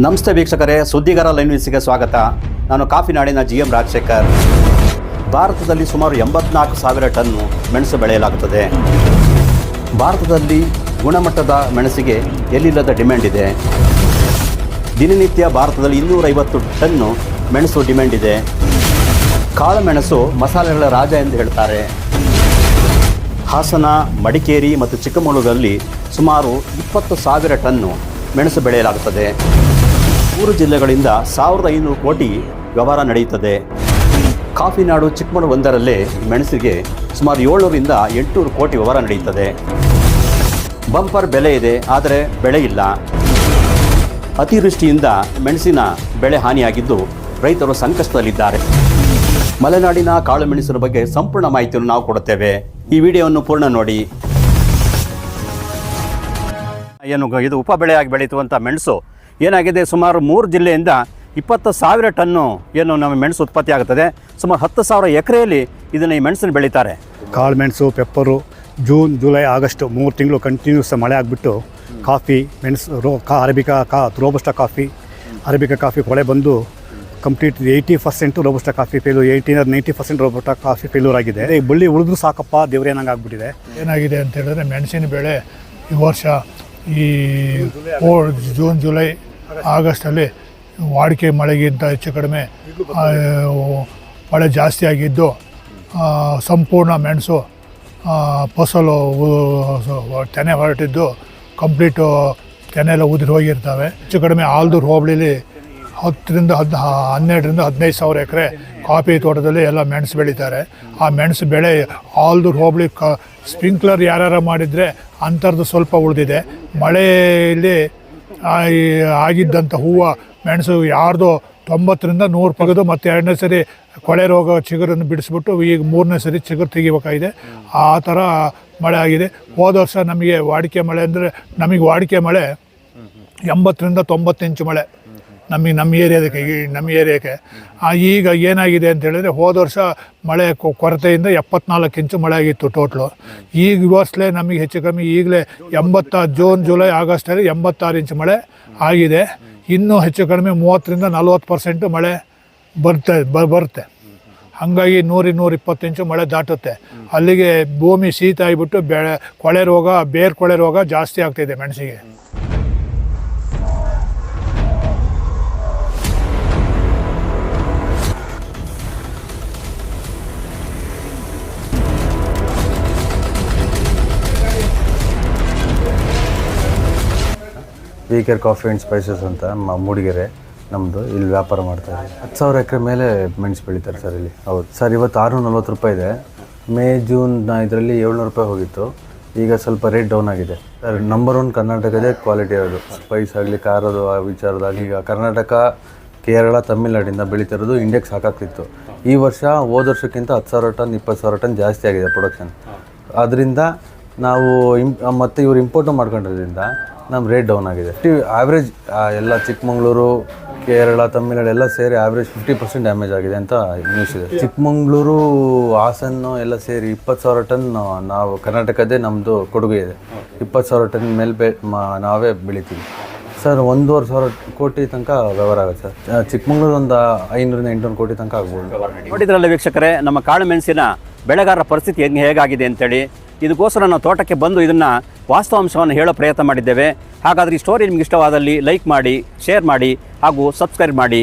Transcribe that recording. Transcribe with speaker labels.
Speaker 1: ನಮಸ್ತೆ ವೀಕ್ಷಕರೇ, ಸುದ್ದಿಗಾರ ಲೈನ್ ನ್ಯೂಸ್ಗೆ ಸ್ವಾಗತ. ನಾನು ಕಾಫಿನಾಡಿನ ಜಿ ಎಂ ರಾಜಶೇಖರ್. ಭಾರತದಲ್ಲಿ ಸುಮಾರು ಎಂಬತ್ನಾಲ್ಕು ಸಾವಿರ ಟನ್ನು ಮೆಣಸು ಬೆಳೆಯಲಾಗುತ್ತದೆ. ಭಾರತದಲ್ಲಿ ಗುಣಮಟ್ಟದ ಮೆಣಸಿಗೆ ಎಲ್ಲಿಲ್ಲದ ಡಿಮ್ಯಾಂಡ್ ಇದೆ. ದಿನನಿತ್ಯ ಭಾರತದಲ್ಲಿ ಇನ್ನೂರೈವತ್ತು ಟನ್ನು ಮೆಣಸು ಡಿಮ್ಯಾಂಡ್ ಇದೆ. ಕಾಳುಮೆಣಸು ಮಸಾಲೆಗಳ ರಾಜ ಎಂದು ಹೇಳ್ತಾರೆ. ಹಾಸನ, ಮಡಿಕೇರಿ ಮತ್ತು ಚಿಕ್ಕಮಗಳೂರಲ್ಲಿ ಸುಮಾರು ಇಪ್ಪತ್ತು ಸಾವಿರ ಟನ್ನು ಮೆಣಸು ಬೆಳೆಯಲಾಗುತ್ತದೆ. ಮೂರು ಜಿಲ್ಲೆಗಳಿಂದ ಸಾವಿರದ ಐನೂರು ಕೋಟಿ ವ್ಯವಹಾರ ನಡೆಯುತ್ತದೆ. ಕಾಫಿನಾಡು ಚಿಕ್ಕಮಗಳೂರು ಒಂದರಲ್ಲೇ ಮೆಣಸಿಗೆ ಸುಮಾರು ಏಳ್ನೂರಿಂದ ಎಂಟುನೂರು ಕೋಟಿ ವ್ಯವಹಾರ ನಡೆಯುತ್ತದೆ. ಬಂಪರ್ ಬೆಲೆ ಇದೆ, ಆದರೆ ಬೆಳೆ ಇಲ್ಲ. ಅತಿವೃಷ್ಟಿಯಿಂದ ಮೆಣಸಿನ ಬೆಳೆ ಹಾನಿಯಾಗಿದ್ದು ರೈತರು ಸಂಕಷ್ಟದಲ್ಲಿದ್ದಾರೆ. ಮಲೆನಾಡಿನ ಕಾಳು ಮೆಣಸಿನ ಬಗ್ಗೆ ಸಂಪೂರ್ಣ ಮಾಹಿತಿಯನ್ನು ನಾವು ಕೊಡುತ್ತೇವೆ. ಈ ವಿಡಿಯೋವನ್ನು ಪೂರ್ಣ ನೋಡಿ. ಏನು ಇದು ಉಪ ಬೆಳೆಯಾಗಿ ಬೆಳೆಯುವಂಥ ಮೆಣಸು. ಏನಾಗಿದೆ? ಸುಮಾರು ಮೂರು ಜಿಲ್ಲೆಯಿಂದ ಇಪ್ಪತ್ತು ಸಾವಿರ ಟನ್ನು ಏನು ನಮ್ಮ ಮೆಣಸು ಉತ್ಪತ್ತಿ ಆಗುತ್ತದೆ. ಸುಮಾರು ಹತ್ತು ಸಾವಿರ ಎಕರೆಯಲ್ಲಿ ಇದನ್ನು ಈ ಮೆಣಸನ್ನು ಬೆಳೀತಾರೆ.
Speaker 2: ಕಾಳು ಮೆಣಸು ಪೆಪ್ಪರು ಜೂನ್ ಜುಲೈ ಆಗಸ್ಟ್ ಮೂರು ತಿಂಗಳು ಕಂಟಿನ್ಯೂಸ್ ಮಳೆ ಆಗಿಬಿಟ್ಟು ಕಾಫಿ ಮೆಣಸು ರೋ ಕಾ ಅರಬಿಕಾ ಕಾ ರೋಬಸ್ಟ ಕಾಫಿ ಅರಬಿಕಾ ಕಾಫಿ ಕೊಳೆ ಬಂದು complete eighty percent robusta coffee failure ಏಯ್ಟಿನ ninety percent robusta coffee failure ಆಗಿದೆ. ಈ ಬಳ್ಳಿ ಉಳಿದ್ರು ಸಾಕಪ್ಪ ದೇವ್ರೇನಂಗೆ ಆಗ್ಬಿಟ್ಟಿದೆ.
Speaker 3: ಏನಾಗಿದೆ ಅಂತ ಹೇಳಿದ್ರೆ ಮೆಣಸಿನ ಬೆಳೆ ಈ ವರ್ಷ ಈ ಜೂನ್ ಜುಲೈ ಆಗಸ್ಟಲ್ಲಿ ವಾಡಿಕೆ ಮಳೆಗಿಂತ ಹೆಚ್ಚು ಕಡಿಮೆ ಮಳೆ ಜಾಸ್ತಿ ಆಗಿದ್ದು ಸಂಪೂರ್ಣ ಮೆಣಸು ಫಸಲು ತೆನೆ ಹೊರಟಿದ್ದು, ಕಂಪ್ಲೀಟು ತೆನೆ ಎಲ್ಲ ಉದುರಿ ಹೋಗಿರ್ತವೆ. ಹೆಚ್ಚು ಕಡಿಮೆ ಆಲ್ದೂರು ಹೋಬಳಿಲಿ ಹತ್ತರಿಂದ ಹದ್ ಹನ್ನೆರಡರಿಂದ ಹದಿನೈದು ಸಾವಿರ ಎಕರೆ ಕಾಫಿ ತೋಟದಲ್ಲಿ ಎಲ್ಲ ಮೆಣಸು ಬೆಳೀತಾರೆ. ಆ ಮೆಣಸು ಬೆಳೆ ಆಲ್ದೂರು ಹೋಬಳಿ ಕ ಸ್ಪ್ರಿಂಕ್ಲರ್ ಯಾರ್ಯಾರು ಮಾಡಿದರೆ ಅಂಥದ್ದು ಸ್ವಲ್ಪ ಉಳಿದಿದೆ. ಮಳೆಯಲ್ಲಿ ಆಗಿದ್ದಂಥ ಹೂವು, ಮೆಣಸು ಯಾರ್ದೋ ತೊಂಬತ್ತರಿಂದ ನೂರು ಪಗದು ಮತ್ತು ಎರಡನೇ ಸರಿ ಕೊಳೆ ರೋಗ ಚಿಗುರನ್ನು ಬಿಡಿಸ್ಬಿಟ್ಟು ಈಗ ಮೂರನೇ ಸರಿ ಚಿಗುರು ತೆಗಿಬೇಕಾಗಿದೆ. ಆ ಥರ ಮಳೆ ಆಗಿದೆ. ಹೋದ ವರ್ಷ ನಮಗೆ ವಾಡಿಕೆ ಮಳೆ ಅಂದರೆ ನಮಗೆ ವಾಡಿಕೆ ಮಳೆ ಎಂಬತ್ತರಿಂದ ತೊಂಬತ್ತು ಇಂಚು ಮಳೆ. ನಮಗೆ ನಮ್ಮ ಏರಿಯಾದಕ್ಕೆ ನಮ್ಮ ಏರಿಯಾಕ್ಕೆ. ಈಗ ಏನಾಗಿದೆ ಅಂತ ಹೇಳಿದ್ರೆ ಹೋದ ವರ್ಷ ಮಳೆ ಕೊರತೆಯಿಂದ ಎಪ್ಪತ್ನಾಲ್ಕು ಇಂಚು ಮಳೆ ಆಗಿತ್ತು ಟೋಟ್ಲು. ಈಗ ವರ್ಷಲೇ ನಮಗೆ ಹೆಚ್ಚು ಕಮ್ಮಿ ಈಗಲೇ ಎಂಬತ್ತ, ಜೂನ್, ಜುಲೈ, ಆಗಸ್ಟಲ್ಲಿ ಎಂಬತ್ತಾರು ಇಂಚು ಮಳೆ ಆಗಿದೆ. ಇನ್ನೂ ಹೆಚ್ಚು ಕಡಿಮೆ ಮೂವತ್ತರಿಂದ ನಲ್ವತ್ತು ಪರ್ಸೆಂಟು ಮಳೆ ಬರ್ತಾ, ಬ- ಬರುತ್ತೆ. ಹಾಗಾಗಿ ನೂರಿ ನೂರ ಇಪ್ಪತ್ತು ಇಂಚು ಮಳೆ ದಾಟುತ್ತೆ. ಅಲ್ಲಿಗೆ ಭೂಮಿ ಶೀತ ಆಗಿಬಿಟ್ಟು ಬೆಳೆ, ಕೊಳೆ ರೋಗ, ಬೇರ್ ಕೊಳೆ ರೋಗ ಜಾಸ್ತಿ ಆಗ್ತಾಯಿದೆ ಮೆಣಸಿಗೆ
Speaker 4: we care coffee and spices ಅಂತ ಮೂಡಿಗೆರೆ ನಮ್ಮದು ಇಲ್ಲಿ ವ್ಯಾಪಾರ ಮಾಡ್ತಾರೆ ಹತ್ತು ಸಾವಿರ ಎಕರೆ ಮೇಲೆ ಮೆಣಸು ಬೆಳೀತಾರೆ ಸರ್ ಇಲ್ಲಿ. ಹೌದು. ಸರ್, ಇವತ್ತು ಆರುನೂರ ನಲ್ವತ್ತು ರೂಪಾಯಿ ಇದೆ. ಮೇ, ಜೂನ್ ಇದರಲ್ಲಿ ಏಳ್ನೂರು ರೂಪಾಯಿ ಹೋಗಿತ್ತು. ಈಗ ಸ್ವಲ್ಪ ರೇಟ್ ಡೌನ್ ಆಗಿದೆ. ಸರ್ ನಂಬರ್ ಒನ್ ಕರ್ನಾಟಕದೇ ಕ್ವಾಲಿಟಿ ಅದು ಸ್ಪೈಸ್ ಆಗಲಿ, ಖಾರದ ಆ ವಿಚಾರದಾಗಲಿ ಈಗ ಕರ್ನಾಟಕ, ಕೇರಳ, ತಮಿಳ್ನಾಡಿಂದ ಬೆಳೀತಿರೋದು ಇಂಡಿಯಾಗೆ ಸಾಕಾಗ್ತಿತ್ತು ಈ ವರ್ಷ ಹೋದ ವರ್ಷಕ್ಕಿಂತ ಹತ್ತು ಸಾವಿರ ಟನ್, ಇಪ್ಪತ್ತು ಸಾವಿರ ಟನ್ ಜಾಸ್ತಿ ಆಗಿದೆ ಪ್ರೊಡಕ್ಷನ್ ಅದರಿಂದ ನಾವು ಇಂ ಮತ್ತು ಇವರು ಇಂಪೋರ್ಟು ಮಾಡ್ಕೊಂಡಿರೋದ್ರಿಂದ ನಮ್ಮ ರೇಟ್ ಡೌನ್ ಆಗಿದೆ. ಆವ್ರೇಜ್ ಎಲ್ಲ ಚಿಕ್ಕಮಂಗ್ಳೂರು, ಕೇರಳ, ತಮಿಳ್ನಾಡು ಎಲ್ಲ ಸೇರಿ ಆವ್ರೇಜ್ ಫಿಫ್ಟಿ ಪರ್ಸೆಂಟ್ ಡ್ಯಾಮೇಜ್ ಆಗಿದೆ ಅಂತ ನ್ಯೂಸ್ ಇದೆ. ಚಿಕ್ಕಮಂಗ್ಳೂರು, ಹಾಸನ್ನು ಎಲ್ಲ ಸೇರಿ ಇಪ್ಪತ್ತು ಸಾವಿರ ಟನ್ ನಾವು ಕರ್ನಾಟಕದೇ ನಮ್ಮದು ಕೊಡುಗೆ ಇದೆ. ಇಪ್ಪತ್ತು ಸಾವಿರ ಟನ್ ಮೇಲೆ ಬೆ ನಾವೇ ಬೆಳಿತೀವಿ. ಸರ್, ಒಂದೂವರೆ ಸಾವಿರ ಕೋಟಿ ತನಕ ವ್ಯವಹಾರ ಆಗುತ್ತೆ ಸರ್. ಚಿಕ್ಕಮಂಗ್ಳೂರು ಒಂದು ಐನೂರಿಂದ ಎಂಟುನೂರು ಕೋಟಿ ತನಕ ಆಗ್ಬೋದು.
Speaker 1: ನೋಡಿದ್ರಲ್ಲ ವೀಕ್ಷಕರೇ, ನಮ್ಮ ಕಾಳು ಮೆಣಸಿನ ಬೆಳೆಗಾರರ ಪರಿಸ್ಥಿತಿ ಹೆಂಗೆ ಹೇಗಾಗಿದೆ ಅಂತೇಳಿ. ಇದಕ್ಕೋಸ್ಕರ ನಾವು ತೋಟಕ್ಕೆ ಬಂದು ಇದನ್ನು ವಾಸ್ತವಾಂಶವನ್ನು ಹೇಳೋ ಪ್ರಯತ್ನ ಮಾಡಿದ್ದೇವೆ. ಹಾಗಾದರೆ ಈ ಸ್ಟೋರಿ ನಿಮ್ಗೆ ಇಷ್ಟವಾದಲ್ಲಿ ಲೈಕ್ ಮಾಡಿ ಶೇರ್ ಮಾಡಿ ಹಾಗೂ ಸಬ್ಸ್ಕ್ರೈಬ್ ಮಾಡಿ.